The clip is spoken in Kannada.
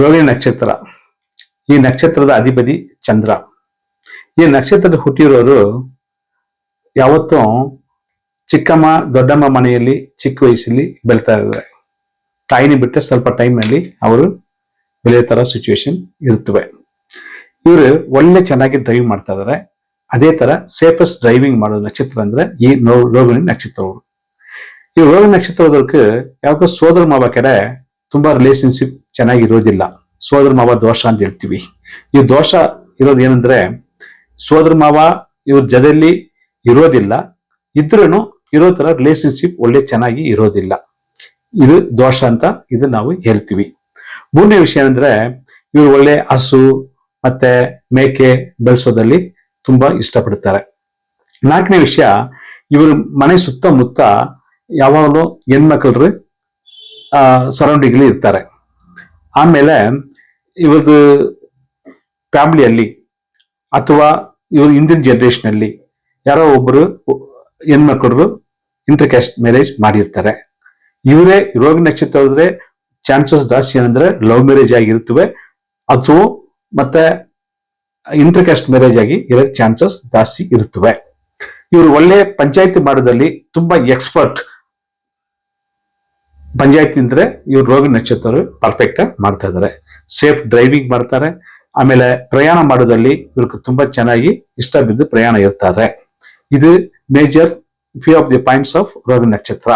ರೋಹಿಣಿ ನಕ್ಷತ್ರ. ಈ ನಕ್ಷತ್ರದ ಅಧಿಪತಿ ಚಂದ್ರ. ಈ ನಕ್ಷತ್ರದ ಹುಟ್ಟಿರೋರು ಯಾವತ್ತೂ ಚಿಕ್ಕಮ್ಮ, ದೊಡ್ಡಮ್ಮ ಮನೆಯಲ್ಲಿ ಚಿಕ್ಕ ವಯಸ್ಸಲ್ಲಿ ಬೆಳ್ತಾ ಇದ್ದಾರೆ. ತಾಯಿನ ಬಿಟ್ಟರೆ ಸ್ವಲ್ಪ ಟೈಮ್ನಲ್ಲಿ ಅವರು ಬೆಳೆಯೋ ಥರ ಸಿಚುವೇಶನ್ ಇರುತ್ತವೆ. ಇವರು ಒಳ್ಳೆ ಚೆನ್ನಾಗಿ ಡ್ರೈವ್ ಮಾಡ್ತಾ ಇದ್ದಾರೆ. ಅದೇ ಥರ ಸೇಫೆಸ್ಟ್ ಡ್ರೈವಿಂಗ್ ಮಾಡೋ ನಕ್ಷತ್ರ ಅಂದರೆ ಈ ನೋ ರೋಹಿಣಿ ನಕ್ಷತ್ರವರು. ಈ ರೋಹಿಣಿ ನಕ್ಷತ್ರದವ್ರಿಗೆ ಯಾವಾಗ ಸೋದರ ಮಾವ ಕಡೆ ತುಂಬಾ ರಿಲೇಶನ್ಶಿಪ್ ಚೆನ್ನಾಗಿರೋದಿಲ್ಲ. ಸೋದರ ಮಾವ ದೋಷ ಅಂತ ಹೇಳ್ತೀವಿ. ಈ ದೋಷ ಇರೋದು ಏನಂದ್ರೆ, ಸೋದರ ಮಾವ ಇವ್ರ ಜೊತೆಯಲ್ಲಿ ಇರೋದಿಲ್ಲ. ಇದ್ರೂ ಇರೋ ತರ ರಿಲೇಶನ್ಶಿಪ್ ಒಳ್ಳೆ ಚೆನ್ನಾಗಿ ಇರೋದಿಲ್ಲ. ಇದು ದೋಷ ಅಂತ ಇದು ನಾವು ಹೇಳ್ತೀವಿ. ಮೂರನೇ ವಿಷಯ ಏನಂದ್ರೆ, ಇವರು ಒಳ್ಳೆ ಹಸು ಮತ್ತೆ ಮೇಕೆ ಬೆಳೆಸೋದಲ್ಲಿ ತುಂಬಾ ಇಷ್ಟಪಡ್ತಾರೆ. ನಾಲ್ಕನೇ ವಿಷಯ, ಇವರು ಮನೆ ಸುತ್ತಮುತ್ತ ಯಾವಾಗಲೂ ಹೆಣ್ಮಕ್ಳು ಸರೌಂಡಿಂಗ್ ಇರ್ತಾರೆ. ಆಮೇಲೆ ಇವ್ರದ್ದು ಫ್ಯಾಮಿಲಿಯಲ್ಲಿ ಅಥವಾ ಇವ್ರ ಹಿಂದಿನ ಜನರೇಷನ್ ಅಲ್ಲಿ ಯಾರೋ ಒಬ್ಬರು ಹೆಣ್ಮಕ್ಳು ಇಂಟರ್ ಕ್ಯಾಸ್ಟ್ ಮ್ಯಾರೇಜ್ ಮಾಡಿರ್ತಾರೆ. ಇವರೇ ರೋಗ ನಕ್ಷತ್ರ ಹೋದ್ರೆ ಚಾನ್ಸಸ್ ಜಾಸ್ತಿ ಏನಂದ್ರೆ ಲವ್ ಮ್ಯಾರೇಜ್ ಆಗಿರ್ತವೆ ಅಥವಾ ಮತ್ತೆ ಇಂಟರ್ ಕ್ಯಾಸ್ಟ್ ಮ್ಯಾರೇಜ್ ಆಗಿ ಇರೋ ಚಾನ್ಸಸ್ ಜಾಸ್ತಿ ಇರುತ್ತವೆ ಇವರು ಒಳ್ಳೆ ಪಂಚಾಯತಿ ಮಾಡೋದಲ್ಲಿ ತುಂಬಾ ಎಕ್ಸ್ಪರ್ಟ್ ಪಂಚಾಯತಿ ತಿಂದ್ರೆ ಇವ್ರು ರೋಗ ನಕ್ಷತ್ರ ಪರ್ಫೆಕ್ಟ್ ಆಗಿ ಮಾಡ್ತಾ ಇದ್ದಾರೆ ಸೇಫ್ ಡ್ರೈವಿಂಗ್ ಮಾಡ್ತಾರೆ. ಆಮೇಲೆ ಪ್ರಯಾಣ ಮಾಡೋದಲ್ಲಿ ಇವ್ರಿಗೆ ತುಂಬಾ ಚೆನ್ನಾಗಿ ಇಷ್ಟ ಬಿದ್ದು ಪ್ರಯಾಣ ಇರ್ತಾರೆ. ಇದು major few of the points of ರೋಗ ನಕ್ಷತ್ರ.